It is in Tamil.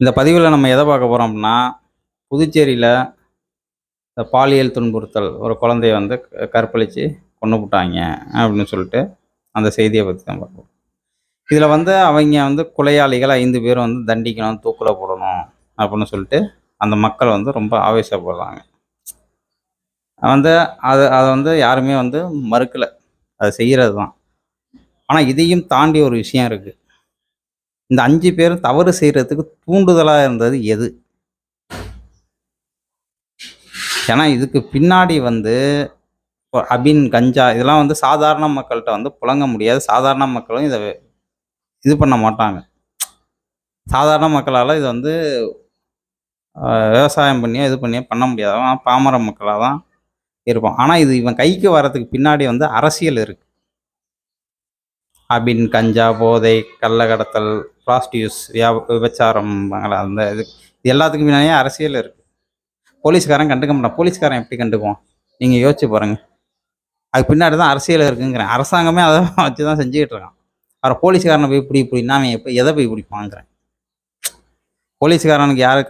இந்த பதிவில் நம்ம எதை பார்க்க போகிறோம் அப்படின்னா புதுச்சேரியில் இந்த பாலியல் துன்புறுத்தல் ஒரு குழந்தைய வந்து க- கொண்டு விட்டாங்க அப்படின்னு சொல்லிட்டு அந்த செய்தியை பற்றி தான் பார்ப்போம் இதில் வந்து அவங்க வந்து கொலையாளிகள் ஐந்து பேர் வந்து தண்டிக்கணும் தூக்கில் போடணும் அப்படின்னு சொல்லிட்டு அந்த மக்கள் வந்து ரொம்ப ஆவேசப்படுறாங்க. வந்து அதை அதை வந்து யாருமே வந்து மறுக்கலை. அதை செய்கிறது தான் ஆனால் இதையும் தாண்டி ஒரு விஷயம் இருக்குது இந்த அஞ்சு பேரும் தவறு செய்கிறதுக்கு தூண்டுதலாக இருந்தது எது? ஏன்னா இதுக்கு பின்னாடி வந்து அபின் கஞ்சா இதெல்லாம் வந்து சாதாரண மக்கள்கிட்ட வந்து புழங்க முடியாது. சாதாரண மக்களும் இதை இது பண்ண மாட்டாங்க. சாதாரண மக்களால் இதை வந்து விவசாயம் பண்ணியோ இது பண்ணியோ பண்ண முடியாது. பாமர மக்களாக தான் இருப்பான் ஆனால் இது இவன் கைக்கு வர்றதுக்கு பின்னாடி வந்து அரசியல் இருக்குது அபின் கஞ்சா போதை கள்ளக்கடத்தல் ப்ராஸ்டியூஸ் வியா விபச்சாரம் அந்த இது இது எல்லாத்துக்கும் பின்னாடியே அரசியல் இருக்கு. போலீஸ்காரன் கண்டுக்க மாட்டான். போலீஸ்காரன் எப்படி கண்டுக்குவான்? நீங்கள் யோசிச்சு பாருங்க. அதுக்கு பின்னாடி தான் அரசியல் இருக்குங்கிறேன். அரசாங்கமே அதை வச்சு தான் செஞ்சுக்கிட்டு இருக்கான். அவரை போலீஸ்காரனை போய் இப்படி இப்படின்னா அவன் எப்போ எதை போய் பிடிப்பாங்கிறேன். போலீஸ்காரனுக்கு யாரு